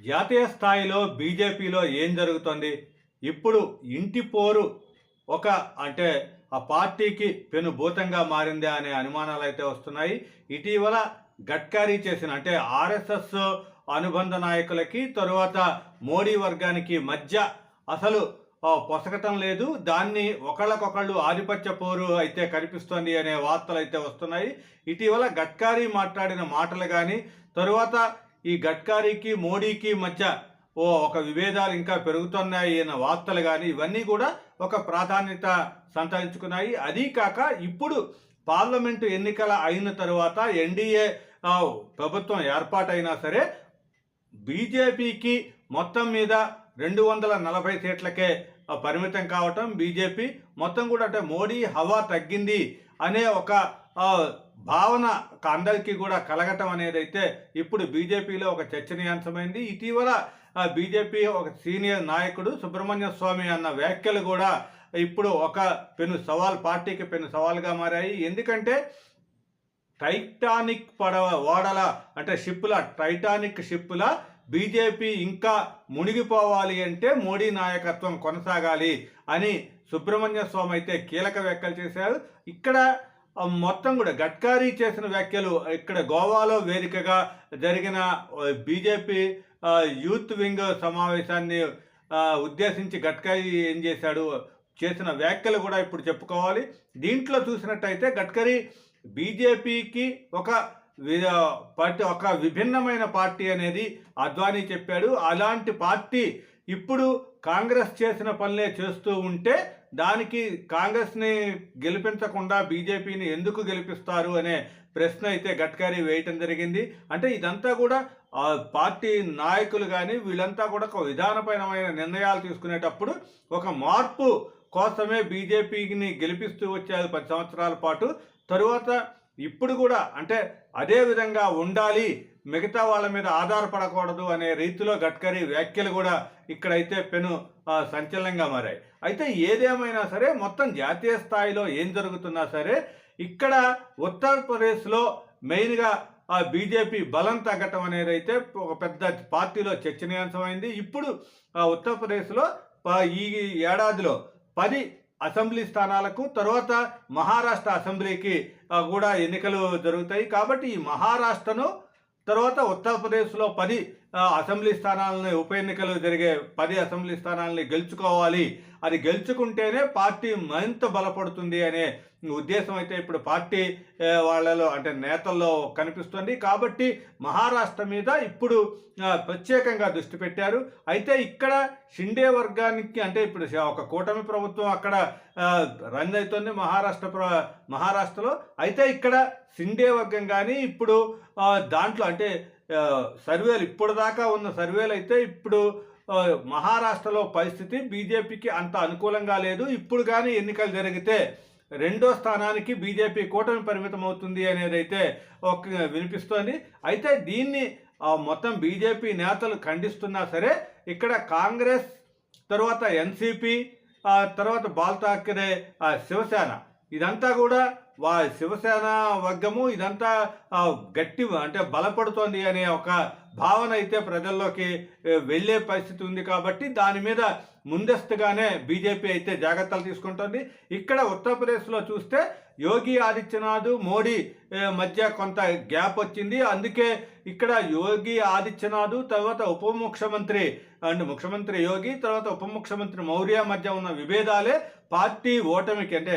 జాతీయ స్థాయిలో బీజేపీలో ఏం జరుగుతుంది? ఇప్పుడు ఇంటి పోరు ఒక అంటే ఆ పార్టీకి పెనుభూతంగా మారిందా అనే అనుమానాలు అయితే వస్తున్నాయి. ఇటీవల గడ్కరీ చేసిన అంటే ఆర్ఎస్ఎస్ అనుబంధ నాయకులకి తరువాత మోడీ వర్గానికి మధ్య అసలు పొసగటం లేదు. దాన్ని ఒకళ్ళకొకళ్ళు ఆధిపత్య పోరు అయితే కనిపిస్తోంది అనే వార్తలు అయితే వస్తున్నాయి. ఇటీవల గడ్కరీ మాట్లాడిన మాటలు కానీ తరువాత ఈ గడ్కారీకి మోడీకి మధ్య ఓ ఒక విభేదాలు ఇంకా పెరుగుతున్నాయి అన్న వార్తలు కానీ ఇవన్నీ కూడా ఒక ప్రాధాన్యత సంతరించుకున్నాయి. అదీ కాక ఇప్పుడు పార్లమెంటు ఎన్నికల అయిన తరువాత ఎన్డీఏ ప్రభుత్వం ఏర్పాటైనా సరే బీజేపీకి మొత్తం మీద రెండు వందల నలభై సీట్లకే పరిమితం కావటం బీజేపీ మొత్తం కూడా అంటే మోడీ హవా తగ్గింది అనే ఒక భావన అందరికీ కూడా కలగటం అనేది అయితే ఇప్పుడు బీజేపీలో ఒక చర్చనీయాంశమైంది. ఇటీవల బీజేపీ ఒక సీనియర్ నాయకుడు సుబ్రహ్మణ్య స్వామి అన్న వ్యాఖ్యలు కూడా ఇప్పుడు ఒక పెను సవాల్ పార్టీకి పెను సవాల్గా మారాయి. ఎందుకంటే టైటానిక్ పడవ ఓడల అంటే షిప్పుల టైటానిక్ షిప్పుల బీజేపీ ఇంకా మునిగిపోవాలి అంటే మోడీ నాయకత్వం కొనసాగాలి అని సుబ్రహ్మణ్య స్వామి అయితే కీలక వ్యాఖ్యలు చేశారు. ఇక్కడ మొత్తం కూడా గడ్కరీ చేసిన వ్యాఖ్యలు ఇక్కడ గోవాలో వేదికగా జరిగిన బీజేపీ యూత్ వింగ్ సమావేశాన్ని ఉద్దేశించి గడ్కరీ ఏం చేశాడు చేసిన వ్యాఖ్యలు కూడా ఇప్పుడు చెప్పుకోవాలి. దీంట్లో చూసినట్టయితే గడ్కరీ బీజేపీకి ఒక వి- పార్టీ ఒక విభిన్నమైన పార్టీ అనేది అద్వానీ చెప్పాడు. అలాంటి పార్టీ ఇప్పుడు కాంగ్రెస్ చేసిన పనులే చేస్తూ ఉంటే దానికి కాంగ్రెస్ని గెలిపించకుండా బీజేపీని ఎందుకు గెలిపిస్తారు అనే ప్రశ్న అయితే గడ్కరీ వేయటం జరిగింది. అంటే ఇదంతా కూడా ఆ పార్టీ నాయకులు కానీ వీళ్ళంతా కూడా ఒక విధానపరమైన నిర్ణయాలు తీసుకునేటప్పుడు ఒక మార్పు కోసమే బీజేపీని గెలిపిస్తూ వచ్చారు పది సంవత్సరాల పాటు. తరువాత ఇప్పుడు కూడా అంటే అదే విధంగా ఉండాలి మిగతా వాళ్ళ మీద ఆధారపడకూడదు అనే రీతిలో గడ్కరీ వ్యాఖ్యలు కూడా ఇక్కడైతే పెను సంచలనంగా మారాయి. అయితే ఏదేమైనా సరే మొత్తం జాతీయ స్థాయిలో ఏం జరుగుతున్నా సరే ఇక్కడ ఉత్తరప్రదేశ్లో మెయిన్గా ఆ బీజేపీ బలం తగ్గటం అనేది అయితే ఒక పెద్ద పార్టీలో చర్చనీయాంశమైంది. ఇప్పుడు ఆ ఉత్తరప్రదేశ్లో ఈ ఏడాదిలో పది అసెంబ్లీ స్థానాలకు తర్వాత మహారాష్ట్ర అసెంబ్లీకి కూడా ఎన్నికలు జరుగుతాయి. కాబట్టి ఈ మహారాష్ట్రను తర్వాత ఉత్తరప్రదేశ్లో పది అసెంబ్లీ స్థానాలని ఉప ఎన్నికలు జరిగే పది అసెంబ్లీ స్థానాలని గెలుచుకోవాలి. అది గెలుచుకుంటేనే పార్టీ మరింత బలపడుతుంది అనే ఉద్దేశం అయితే ఇప్పుడు పార్టీ వాళ్ళలో అంటే నేతల్లో కనిపిస్తుంది. కాబట్టి మహారాష్ట్ర మీద ఇప్పుడు ప్రత్యేకంగా దృష్టి పెట్టారు. అయితే ఇక్కడ షిండే వర్గానికి అంటే ఇప్పుడు ఒక కూటమి ప్రభుత్వం అక్కడ రన్ అవుతుంది మహారాష్ట్ర ప్ర- మహారాష్ట్రలో. అయితే ఇక్కడ షిండే వర్గం కానీ ఇప్పుడు దాంట్లో అంటే సర్వేలు ఇప్పుడు దాకా ఉన్న సర్వేలు అయితే ఇప్పుడు మహారాష్ట్రలో పరిస్థితి బీజేపీకి అంత అనుకూలంగా లేదు. ఇప్పుడు కానీ ఎన్నికలు జరిగితే రెండో స్థానానికి బీజేపీ కూటమి పరిమితం అవుతుంది అనేది అయితే ఒక వినిపిస్తోంది. అయితే దీన్ని మొత్తం బీజేపీ నేతలు ఖండిస్తున్నా సరే ఇక్కడ కాంగ్రెస్ తర్వాత ఎన్సిపి తర్వాత బాల్ ఠాకరే శివసేన ఇదంతా కూడా వా శివసేన వర్గము ఇదంతా గట్టి అంటే బలపడుతోంది అనే ఒక భావన అయితే ప్రజల్లోకి వెళ్ళే పరిస్థితి ఉంది కాబట్టి దాని మీద ముందస్తుగానే బీజేపీ అయితే జాగ్రత్తలు తీసుకుంటుంది. ఇక్కడ ఉత్తరప్రదేశ్లో చూస్తే యోగి ఆదిత్యనాథ్ మోడీ మధ్య కొంత గ్యాప్ వచ్చింది. అందుకే ఇక్కడ యోగి ఆదిత్యనాథ్ తర్వాత ఉప ముఖ్యమంత్రి అండ్ ముఖ్యమంత్రి యోగి తర్వాత ఉప ముఖ్యమంత్రి మౌర్య మధ్య ఉన్న విభేదాలే పార్టీ ఓటమికి అంటే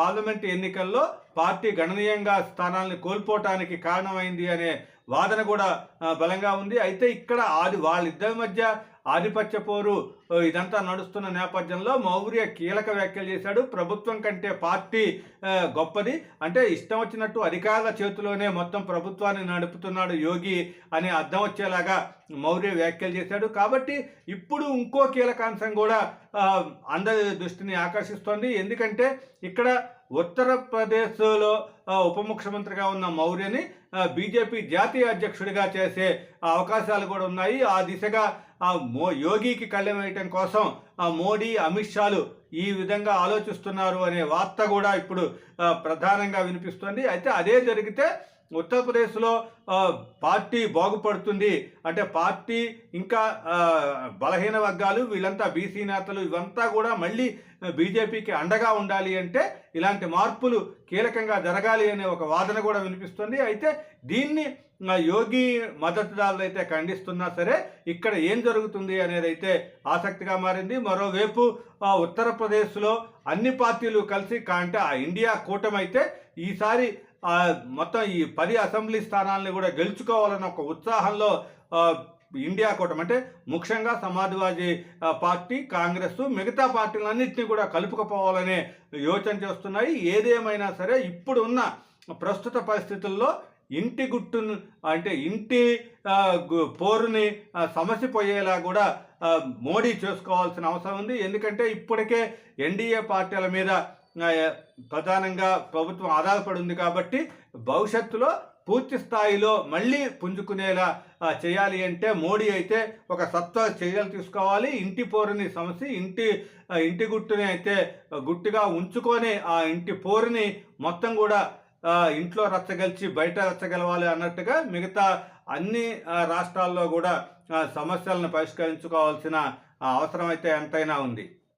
పార్లమెంట్ ఎన్నికల్లో పార్టీ గణనీయంగా స్థానాల్ని కోల్పోవటానికి కారణమైంది అనే వాదన కూడా బలంగా ఉంది. అయితే ఇక్కడ ఆది వాళ్ళిద్దరి మధ్య ఆధిపత్య పోరు ఇదంతా నడుస్తున్న నేపథ్యంలో మౌర్య కీలక వ్యాఖ్యలు చేశాడు. ప్రభుత్వం కంటే పార్టీ గొప్పది. అంటే ఇష్టం వచ్చినట్టు అధికారుల చేతిలోనే మొత్తం ప్రభుత్వాన్ని నడుపుతున్నాడు యోగి అనే అర్థం వచ్చేలాగా మౌర్య వ్యాఖ్యలు చేశాడు. కాబట్టి ఇప్పుడు ఇంకో కీలకాంశం కూడా అందరి దృష్టిని ఆకర్షిస్తోంది. ఎందుకంటే ఇక్కడ ఉత్తరప్రదేశ్లో ఉప ముఖ్యమంత్రిగా ఉన్న మౌర్యని బీజేపీ జాతీయ అధ్యక్షుడిగా చేసే అవకాశాలు కూడా ఉన్నాయి. ఆ దిశగా ఆ మో యోగికి కళ్ళెం వేయటం కోసం ఆ మోడీ అమిత్ షాలు ఈ విధంగా ఆలోచిస్తున్నారు అనే వార్త కూడా ఇప్పుడు ప్రధానంగా వినిపిస్తుంది. అయితే అదే జరిగితే ఉత్తరప్రదేశ్లో పార్టీ బాగుపడుతుంది. అంటే పార్టీ ఇంకా బలహీన వర్గాలు వీళ్ళంతా బీసీ నేతలు ఇవంతా కూడా మళ్ళీ బీజేపీకి అండగా ఉండాలి అంటే ఇలాంటి మార్పులు కీలకంగా జరగాలి అనే ఒక వాదన కూడా వినిపిస్తుంది. అయితే దీన్ని యోగి మద్దతుదారులు అయితే ఖండిస్తున్నా సరే ఇక్కడ ఏం జరుగుతుంది అనేది అయితే ఆసక్తిగా మారింది. మరోవైపు ఉత్తరప్రదేశ్లో అన్ని పార్టీలు కలిసి అంటే ఆ ఇండియా కూటమి అయితే ఈసారి మొత్తం ఈ పది అసెంబ్లీ స్థానాలని కూడా గెలుచుకోవాలన్న ఒక ఉత్సాహంలో ఇండియా కూటమి అంటే ముఖ్యంగా సమాజ్వాదీ పార్టీ కాంగ్రెస్ మిగతా పార్టీలన్నింటినీ కూడా కలుపుకుపోవాలనే యోచన చేస్తున్నాయి. ఏదేమైనా సరే ఇప్పుడు ఉన్న ప్రస్తుత పరిస్థితుల్లో ఇంటి గుట్టును అంటే ఇంటి పోరుని సమసిపోయేలా కూడా మోడీ చేసుకోవాల్సిన అవసరం ఉంది. ఎందుకంటే ఇప్పటికే ఎన్డీఏ పార్టీల మీద ప్రధానంగా ప్రభుత్వం ఆధారపడి ఉంది కాబట్టి భవిష్యత్తులో పూర్తి స్థాయిలో మళ్ళీ పుంజుకునేలా చేయాలి అంటే మోడీ అయితే ఒక సత్వ చర్యలు తీసుకోవాలి. ఇంటి పోరుని సమస్య ఇంటి ఇంటి గుట్టుని అయితే గుట్టుగా ఉంచుకొని ఆ ఇంటి పోరుని మొత్తం కూడా ఇంట్లో రచ్చగలిచి బయట రచ్చగలవాలి అన్నట్టుగా మిగతా అన్ని రాష్ట్రాల్లో కూడా సమస్యలను పరిష్కరించుకోవాల్సిన అవసరం అయితే ఎంతైనా ఉంది.